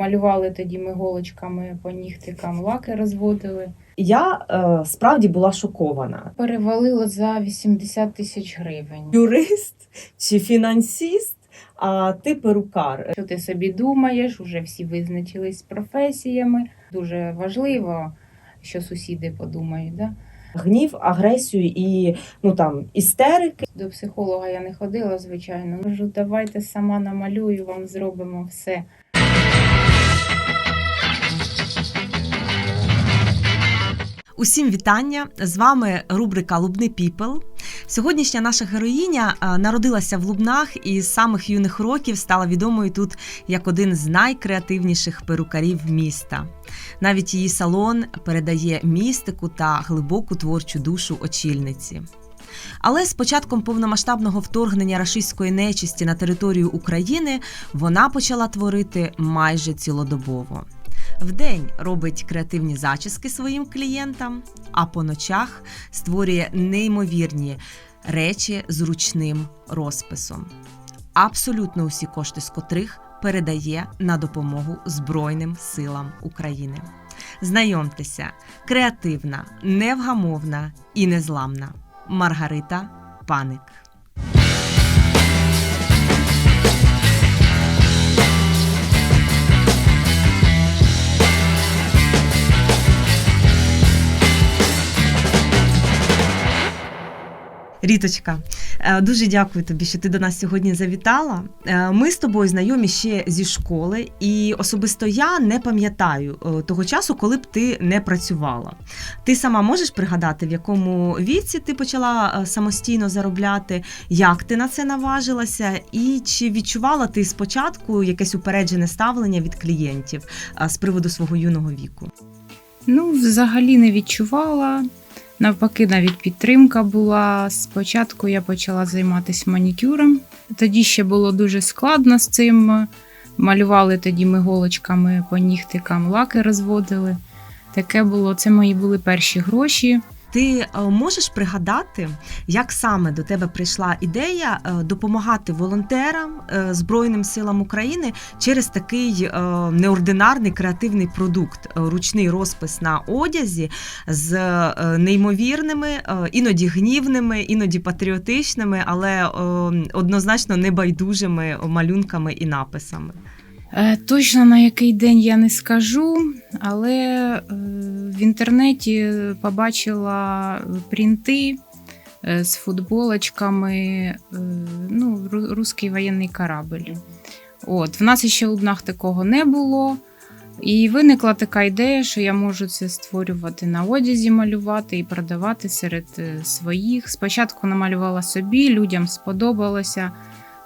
Малювали тоді ми голочками по нігтикам, лаки розводили. Я е, справді була шокована. Перевалило за 80 тисяч гривень. Юрист чи фінансіст, а ти перукар. Що ти собі думаєш, уже всі визначились з професіями. Дуже важливо, що сусіди подумають. Да? Гнів, агресію і ну там істерики. До психолога я не ходила, звичайно. Кажу, давайте сама намалюю, вам зробимо все. Усім вітання! З вами рубрика Лубний Піпел. Сьогоднішня наша героїня народилася в Лубнах і з самих юних років стала відомою тут як один з найкреативніших перукарів міста. Навіть її салон передає містику та глибоку творчу душу очільниці. Але з початком повномасштабного вторгнення рашистської нечисті на територію України вона почала творити майже цілодобово. Вдень робить креативні зачіски своїм клієнтам, а по ночах створює неймовірні речі з ручним розписом. Абсолютно усі кошти з котрих передає на допомогу Збройним силам України. Знайомтеся, креативна, невгамовна і незламна Маргарита Паник. Ріточка, е, дуже дякую тобі, що ти до нас сьогодні завітала. Е, Ми з тобою знайомі ще зі школи, і особисто я не пам'ятаю е, того часу, коли б ти не працювала. Ти сама можеш пригадати, в якому віці ти почала самостійно заробляти, як ти на це наважилася, і чи відчувала ти спочатку якесь упереджене ставлення від клієнтів з приводу свого юного віку? Ну, взагалі не відчувала. Навпаки, навіть підтримка була. Спочатку я почала займатися манікюром. Тоді ще було дуже складно з цим. Малювали тоді ми голочками по нігтикам, лаки розводили. Таке було, це мої були перші гроші. Ти е, можеш пригадати, як саме до тебе прийшла ідея е, допомагати волонтерам е, Збройним силам України через такий неординарний креативний продукт, ручний розпис на одязі з неймовірними, іноді гнівними, іноді патріотичними, але однозначно небайдужими малюнками і написами. Е, Точно на який день я не скажу, але е, в інтернеті побачила принти е, з футболочками, ну, ру- русський воєнний корабль. От, в нас ще у Лубнах такого не було. І виникла така ідея, що я можу це створювати на одязі, малювати і продавати серед своїх. Спочатку намалювала собі, людям сподобалося.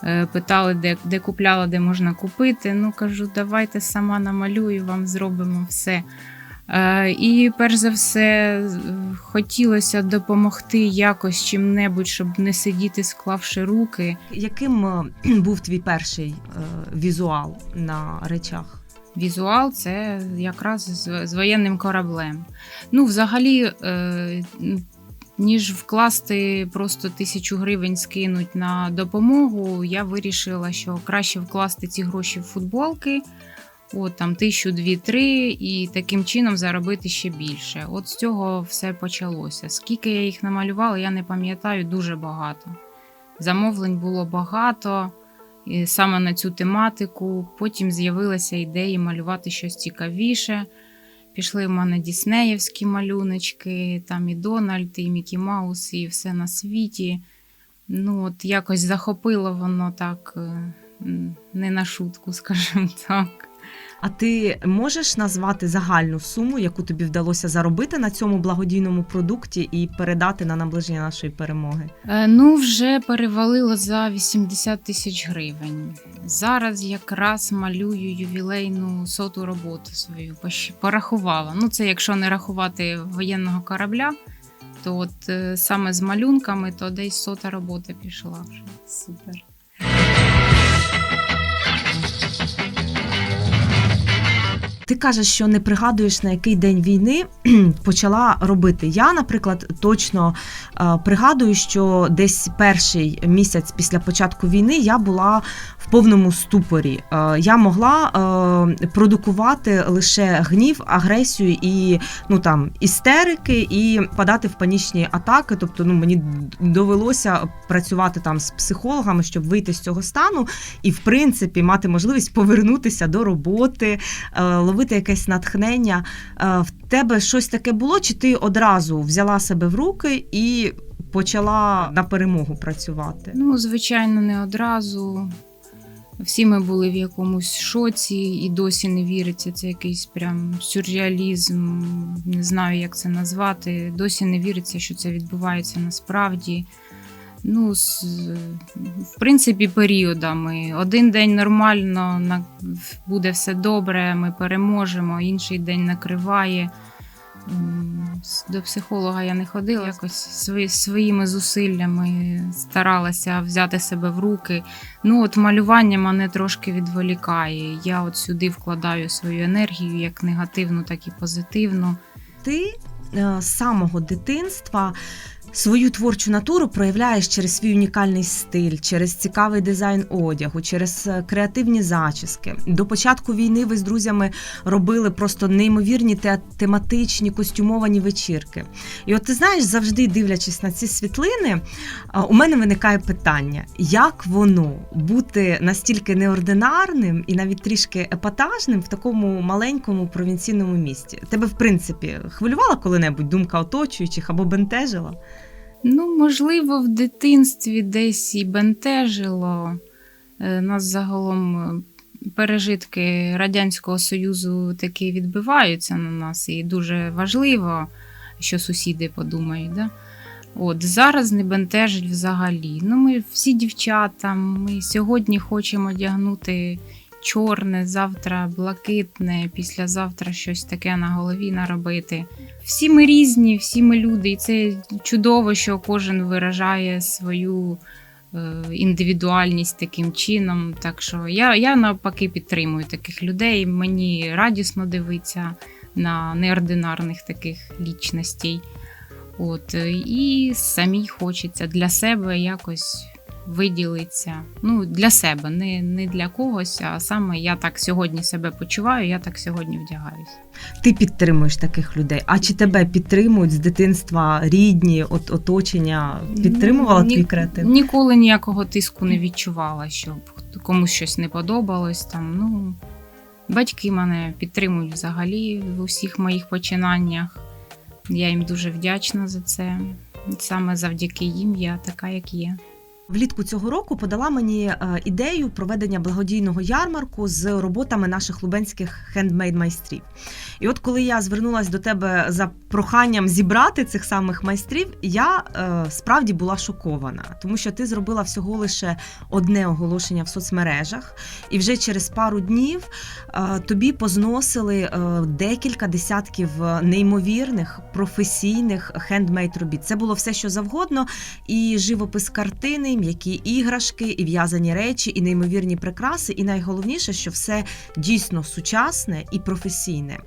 Е, Питали, де, де купляла, де можна купити. Ну кажу, давайте сама намалюю, вам зробимо все. Е, І перш за все хотілося допомогти якось чим-небудь, щоб не сидіти, склавши руки. Яким е, був твій перший візуал на речах? Візуал це якраз з, воєнним кораблем. Ну, взагалі, ніж вкласти просто тисячу гривень скинуть на допомогу, я вирішила, що краще вкласти ці гроші в футболки. От там тисячу, дві, три, і таким чином заробити ще більше. От з цього все почалося. Скільки я їх намалювала, я не пам'ятаю, дуже багато. Замовлень було багато і саме на цю тематику. Потім з'явилися ідеї малювати щось цікавіше. Пішли в мене діснеївські малюночки, там і Дональд, і Мікі Маус, і все на світі. Ну, от якось захопило воно так е, не на шутку, скажімо так. А ти можеш назвати загальну суму, яку тобі вдалося заробити на цьому благодійному продукті і передати на наближення нашої перемоги? Е, Ну, вже перевалило за 80 тисяч гривень. Зараз якраз малюю ювілейну соту роботу свою. Порахувала. Ну, це якщо не рахувати воєнного корабля, то от е, саме з малюнками, то десь сота робота пішла вже. Супер. Ти кажеш, що не пригадуєш на який день війни почала робити. Я, наприклад, точно е, пригадую, що десь перший місяць після початку війни я була в повному ступорі. Е, Я могла е, продукувати лише гнів, агресію і ну там істерики, і падати в панічні атаки. Тобто, ну мені довелося працювати там з психологами, щоб вийти з цього стану, і в принципі мати можливість повернутися до роботи, е, ловити якесь натхнення. В тебе щось таке було, чи ти одразу взяла себе в руки і почала на перемогу працювати? Ну, звичайно, не одразу. Всі ми були в якомусь шоці і досі не віриться. Це якийсь прям сюрреалізм. Не знаю, як це назвати. Досі не віриться, що це відбувається насправді. Ну, з, в принципі, періодами. Один день нормально, буде все добре, ми переможемо, інший день накриває. До психолога я не ходила, якось свої, своїми зусиллями старалася взяти себе в руки. Ну, от малювання мене трошки відволікає. Я от сюди вкладаю свою енергію, як негативну, так і позитивну. Ти е, з самого дитинства. Свою творчу натуру проявляєш через свій унікальний стиль, через цікавий дизайн одягу, через е, креативні зачіски. До початку війни ви з друзями робили просто неймовірні те- тематичні костюмовані вечірки. І от ти знаєш, завжди дивлячись на ці світлини, у мене виникає питання: як воно бути настільки неординарним і навіть трішки епатажним в такому маленькому провінційному місті? Тебе, в принципі, хвилювала коли-небудь думка оточуючих або бентежила? Ну, можливо, в дитинстві десь і бентежило. Е, Нас загалом е, пережитки Радянського Союзу таки відбиваються на нас, і дуже важливо, що сусіди подумають. Да? От зараз не бентежить взагалі. Ну, ми всі дівчата, ми сьогодні хочемо одягнути чорне, завтра блакитне, післязавтра щось таке на голові наробити. Всі ми різні, всі ми люди, і це чудово, що кожен виражає свою е, індивідуальність таким чином. Так що я, я навпаки підтримую таких людей. Мені радісно дивитися на неординарних таких лічностей. От, е, і самій хочеться для себе якось виділитися. Ну, для себе, не, не для когось, а саме я так сьогодні себе почуваю, я так сьогодні вдягаюсь. Ти підтримуєш таких людей. А чи тебе підтримують з дитинства рідні, от, оточення? Підтримувала Ні- твій креатив? Ніколи ніякого тиску не відчувала, щоб комусь щось не подобалось. Там, ну, батьки мене підтримують взагалі в усіх моїх починаннях. Я їм дуже вдячна за це. Саме завдяки їм я така, як є. Влітку цього року подала мені е, ідею проведення благодійного ярмарку з роботами наших лубенських хендмейд майстрів. І от коли я звернулася до тебе за проханням зібрати цих самих майстрів, я е, справді була шокована, тому що ти зробила всього лише одне оголошення в соцмережах, і вже через пару днів е, тобі позносили е, декілька десятків е, неймовірних професійних хендмейд робіт. Це було все, що завгодно, і живопис картини, м'які іграшки, і в'язані речі, і неймовірні прикраси. І найголовніше, що все дійсно сучасне і професійне.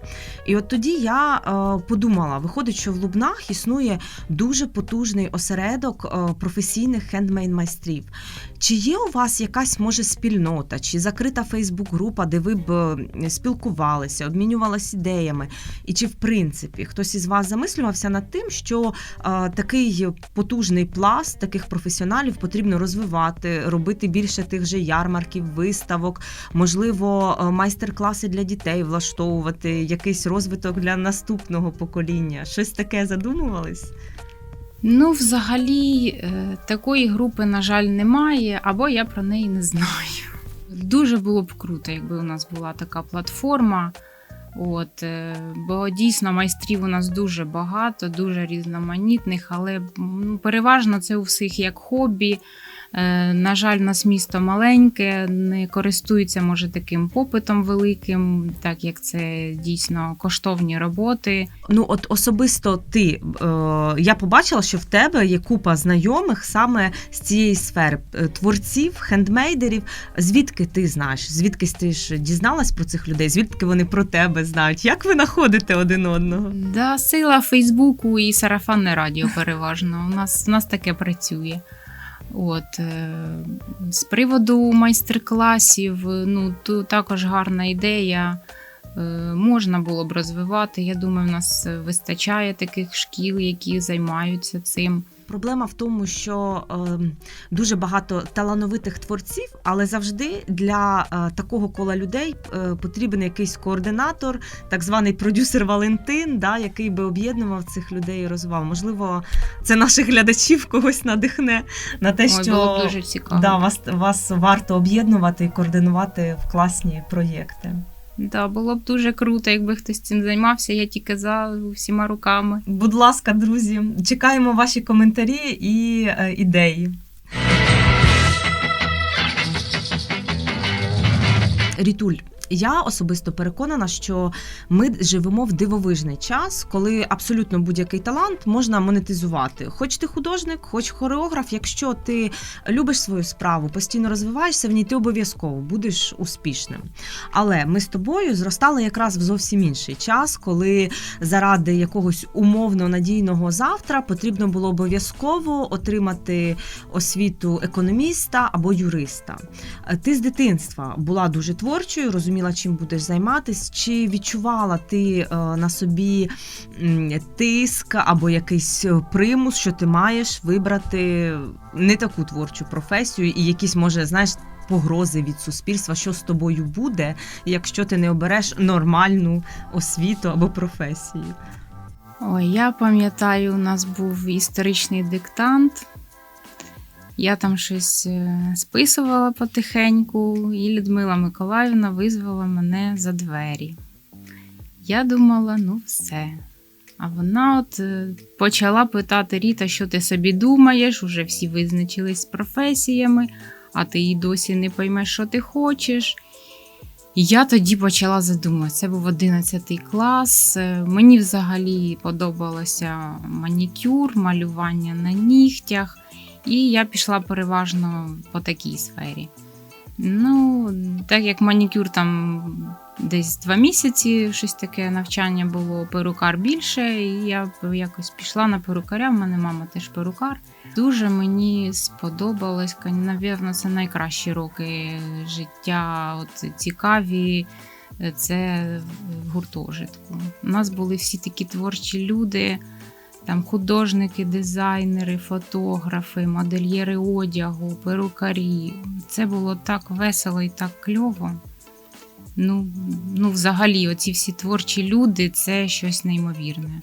І от тоді я е, подумала: виходить, що в Лубнах існує дуже потужний осередок е, професійних хендмейн майстрів. Чи є у вас якась може спільнота, чи закрита Фейсбук-група, де ви б е, спілкувалися, обмінювалися ідеями? І чи в принципі хтось із вас замислювався над тим, що е, такий потужний пласт таких професіоналів потрібно розвивати, робити більше тих же ярмарків, виставок, можливо, е, майстер-класи для дітей влаштовувати, якийсь розвиток для наступного покоління? Щось таке задумувались? Ну, взагалі, е, такої групи, на жаль, немає, або я про неї не знаю. Дуже було б круто, якби у нас була така платформа. От, е, бо дійсно майстрів у нас дуже багато, дуже різноманітних, але ну, переважно це у всіх як хобі. Е, На жаль, у нас місто маленьке, не користується може таким попитом великим, так як це дійсно коштовні роботи. Ну, от особисто ти, е, я побачила, що в тебе є купа знайомих саме з цієї сфери е, творців, хендмейдерів. Звідки ти знаєш? Звідки ти ж дізналась про цих людей? Звідки вони про тебе знають? Як ви знаходите один одного? Да, сила Фейсбуку і сарафанне радіо переважно. У нас, у нас таке працює. От, е, з приводу майстер-класів, ну, тут також гарна ідея. Е, Можна було б розвивати. Я думаю, в нас вистачає таких шкіл, які займаються цим. Проблема в тому, що е, дуже багато талановитих творців, але завжди для е, такого кола людей е, потрібен якийсь координатор, так званий продюсер Валентин, да, який би об'єднував цих людей і розвивав. Можливо, це наших глядачів когось надихне на те, Ой, що було дуже цікаво. да, вас, вас варто об'єднувати і координувати в класні проєкти. Да, було б дуже круто, якби хтось цим займався. Я тільки за всіма руками. Будь ласка, друзі, чекаємо ваші коментарі і е, ідеї. Рітуль. Я особисто переконана, що ми живемо в дивовижний час, коли абсолютно будь-який талант можна монетизувати. Хоч ти художник, хоч хореограф, якщо ти любиш свою справу, постійно розвиваєшся в ній, ти обов'язково будеш успішним. Але ми з тобою зростали якраз в зовсім інший час, коли заради якогось умовно надійного завтра потрібно було обов'язково отримати освіту економіста або юриста. Ти з дитинства була дуже творчою, розуміла, чим будеш займатися, чи відчувала ти е, на собі тиск або якийсь е, примус, що ти маєш вибрати не таку творчу професію, і якісь, може, знаєш. Погрози від суспільства, що з тобою буде, якщо ти не обереш нормальну освіту або професію. Ой, я пам'ятаю, у нас був історичний диктант. Я там щось е, списувала потихеньку, і Людмила Миколаївна визвала мене за двері. Я думала, ну все. А вона от е, почала питати Ріта, що ти собі думаєш, уже всі визначились з професіями, а ти і досі не поймеш, що ти хочеш. Я тоді почала задумуватися. Це був 11 клас. Е, Мені взагалі подобалося манікюр, малювання на нігтях, і я пішла переважно по такій сфері. Ну, так як манікюр там десь два місяці, щось таке навчання було, перукар більше, і я якось пішла на перукаря. В мене мама теж перукар. Дуже мені сподобалось, напевно, це найкращі роки життя, от цікаві. Це в гуртожитку. У нас були всі такі творчі люди, там художники, дизайнери, фотографи, модельєри одягу, перукарі. Це було так весело і так кльово. Ну, ну, взагалі, оці всі творчі люди це щось неймовірне.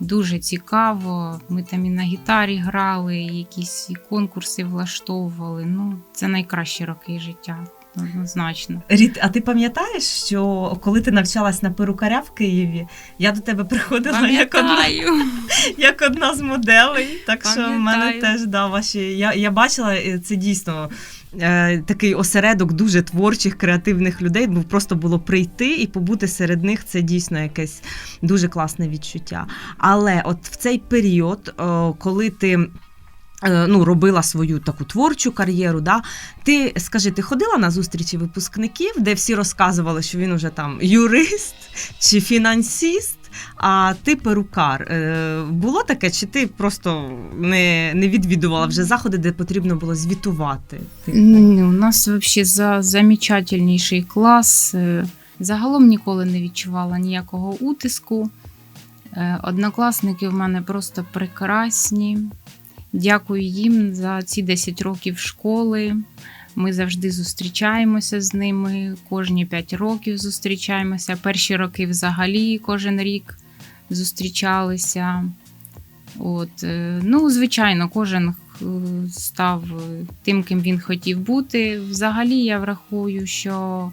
Дуже цікаво. Ми там і на гітарі грали, і якісь конкурси влаштовували. Ну, це найкращі роки життя, однозначно. Ріт, а ти пам'ятаєш, що коли ти навчалась на перукаря в Києві, я до тебе приходила як одна, як одна з моделей. Так що в мене теж да, ваші. Я, я бачила е, це дійсно. е, Такий осередок дуже творчих, креативних людей, бо просто було прийти і побути серед них це дійсно якесь дуже класне відчуття. Але от в цей період, е, коли ти ну, робила свою таку творчу кар'єру, да, ти скажи, ти ходила на зустрічі випускників, де всі розказували, що він уже там юрист чи фінансіст, а ти перукар. Е, Було таке, чи ти просто не, не відвідувала вже заходи, де потрібно було звітувати? Ну, У нас взагалі за замечательніший клас. Е, Загалом ніколи не відчувала ніякого утиску. Е, Однокласники в мене просто прекрасні. Дякую їм за ці 10 років школи. Ми завжди зустрічаємося з ними. Кожні 5 років зустрічаємося. Перші роки взагалі кожен рік зустрічалися. От, е, ну, звичайно, кожен е, став тим, ким він хотів бути. Взагалі, я врахую, що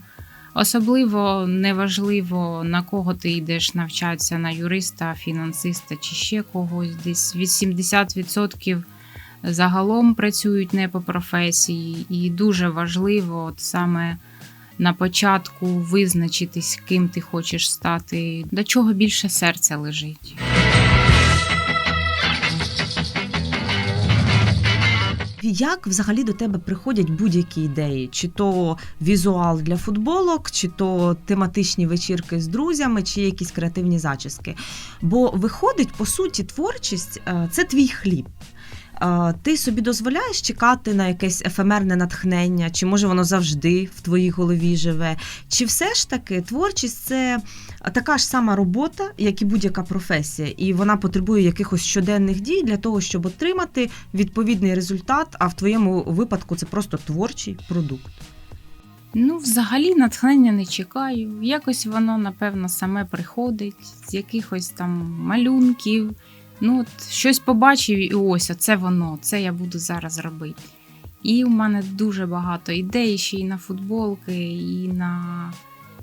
особливо неважливо, на кого ти йдеш навчатися, на юриста, фінансиста чи ще когось. Десь 80% загалом працюють не по професії, і дуже важливо от саме. На початку визначитись, ким ти хочеш стати, до чого більше серце лежить. Як взагалі до тебе приходять будь-які ідеї? Чи то візуал для футболок, чи то тематичні вечірки з друзями, чи якісь креативні зачіски? Бо виходить, по суті, творчість е, це твій хліб. Ти собі дозволяєш чекати на якесь ефемерне натхнення, чи може воно завжди в твоїй голові живе? Чи все ж таки творчість це така ж сама робота, як і будь-яка професія, і вона потребує якихось щоденних дій для того, щоб отримати відповідний результат, а в твоєму випадку це просто творчий продукт. Ну, взагалі, натхнення не чекаю. Якось воно, напевно, саме приходить з якихось там малюнків. Ну, от щось побачив, і ось оце воно, це я буду зараз робити. І у мене дуже багато ідей ще і на футболки, і на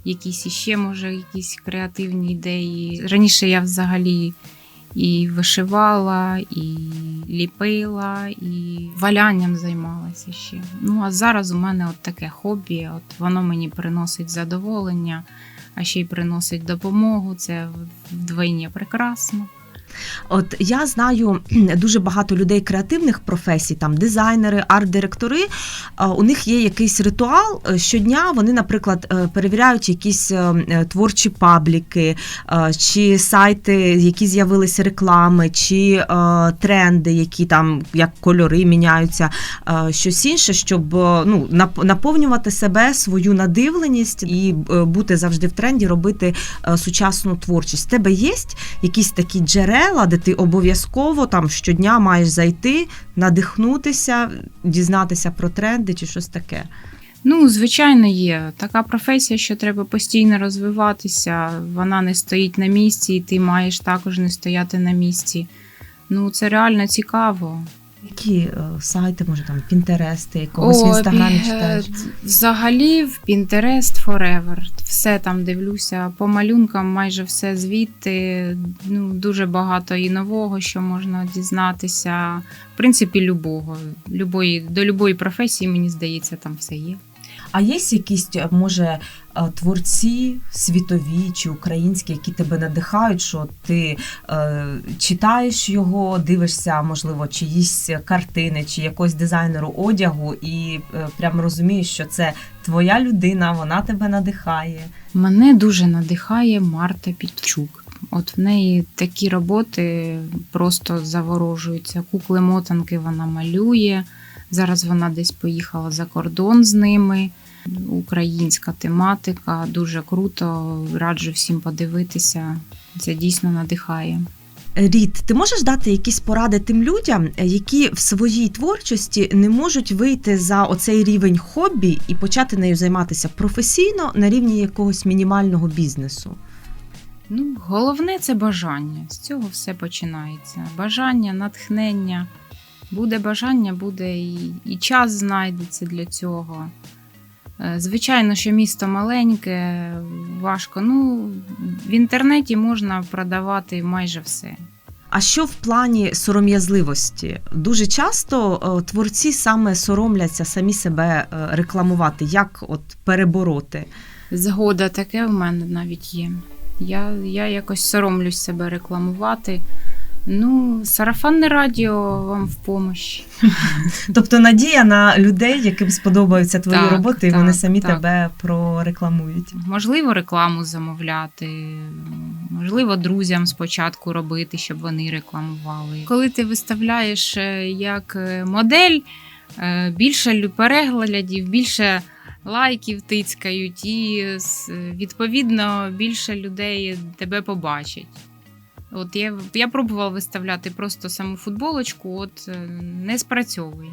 якісь іще, може, якісь креативні ідеї. Раніше я взагалі і вишивала, і ліпила, і валянням займалася ще. Ну а зараз у мене от таке хобі, от воно мені приносить задоволення, а ще й приносить допомогу. Це вдвойні прекрасно. От я знаю дуже багато людей креативних професій, там дизайнери, арт-директори. У них є якийсь ритуал. е, Щодня вони, наприклад, е, перевіряють якісь е, творчі пабліки, чи сайти, які з'явилися реклами, чи тренди, які там як кольори міняються, щось інше, щоб ну, наповнювати себе свою надивленість і бути завжди в тренді, робити сучасну творчість. В тебе є якісь такі джерела, де ти обов'язково там щодня маєш зайти, надихнутися, дізнатися про тренди чи щось таке. Ну, звичайно, є така професія, що треба постійно розвиватися. Вона не стоїть на місці, і ти маєш також не стояти на місці. Ну, це реально цікаво. Які е, сайти, може там Пінтерести, якогось в інстаграмі читаєш? Взагалі в Pinterest Forever. Все там дивлюся. По малюнкам майже все звідти. Ну, дуже багато і нового, що можна дізнатися. В принципі, любого. Любої, до любої професії, мені здається, там все є. А є якісь, е, може, е, творці світові чи українські, які тебе надихають, що ти е, читаєш його, дивишся, можливо, чиїсь картини, чи якогось дизайнеру одягу, і е, прям розумієш, що це твоя людина, вона тебе надихає. Мене дуже надихає Марта Підчук. От в неї такі роботи просто заворожуються. Кукли мотанки вона малює. Зараз вона десь поїхала за кордон з ними. Українська тематика, дуже круто. Раджу всім подивитися. Це дійсно надихає. Рід, ти можеш дати якісь поради тим людям, е, які в своїй творчості не можуть вийти за оцей рівень хобі і почати нею займатися професійно на рівні якогось мінімального бізнесу? Ну, головне це бажання. З цього все починається. Бажання, натхнення. Буде бажання, буде і, і час знайдеться для цього. Е, Звичайно, що місто маленьке, важко. Ну, в інтернеті можна продавати майже все. А що в плані сором'язливості? Дуже часто е, творці саме соромляться самі себе е, рекламувати. Як от перебороти? Згода таке в мене навіть є. Я, я якось соромлюсь себе рекламувати. Ну, сарафанне радіо вам в помощь. Тобто надія на людей, яким сподобаються твої Так, роботи, і так, вони самі так. тебе прорекламують. Можливо, рекламу замовляти, можливо, друзям спочатку робити, щоб вони рекламували. Коли ти виставляєш е, як е, модель, е, більше переглядів, більше лайків тицькають, і відповідно більше людей тебе побачать. От я, я пробувала виставляти просто саму футболочку, от е, не спрацьовує.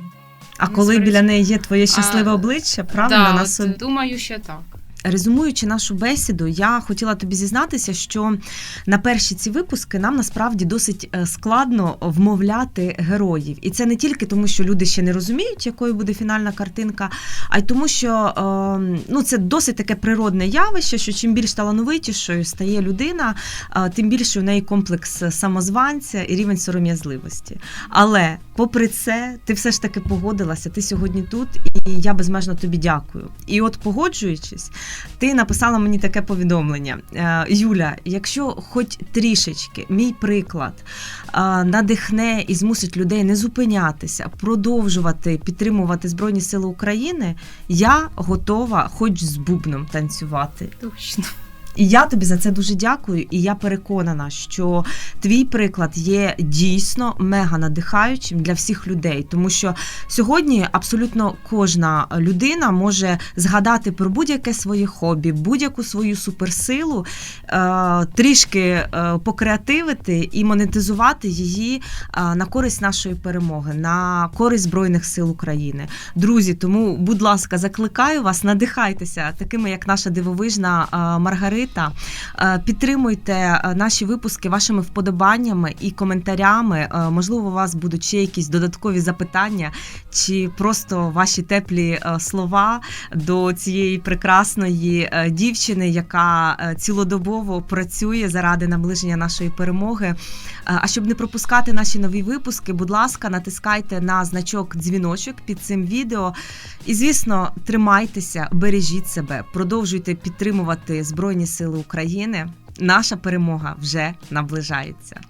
А Не коли спрацьовує. біля неї є твоє щасливе А, обличчя, правильно Да, на от собі. думаю, що так. Резумуючи нашу бесіду, я хотіла тобі зізнатися, що на перші ці випуски нам насправді досить е, складно вмовляти героїв. І це не тільки тому, що люди ще не розуміють, якою буде фінальна картинка, а й тому, що е, ну, це досить таке природне явище, що чим більш талановитішою стає людина, е, тим більше в неї комплекс самозванця і рівень сором'язливості. Але попри це, ти все ж таки погодилася, ти сьогодні тут, я безмежно тобі дякую. І от погоджуючись, ти написала мені таке повідомлення. Е, Юля, якщо хоч трішечки мій приклад е, надихне і змусить людей не зупинятися, продовжувати підтримувати Збройні Сили України, я готова хоч з бубном танцювати. Точно. І я тобі за це дуже дякую. І я переконана, що твій приклад є дійсно мега надихаючим для всіх людей, тому що сьогодні абсолютно кожна людина може згадати про будь-яке своє хобі, будь-яку свою суперсилу, е, трішки е, покреативити і монетизувати її е, на користь нашої перемоги, на користь Збройних сил України. Друзі, тому, будь ласка, закликаю вас, надихайтеся такими, як наша дивовижна Маргарита. Е, Підтримуйте е, наші випуски вашими вподобаннями і коментарями. Е, Можливо, у вас будуть ще якісь додаткові запитання, чи просто ваші теплі слова до цієї прекрасної дівчини, яка цілодобово працює заради наближення нашої перемоги. А щоб не пропускати наші нові випуски, будь ласка, натискайте на значок дзвіночок під цим відео. І, звісно, тримайтеся, бережіть себе, продовжуйте підтримувати Збройні Сили України. Наша перемога вже наближається.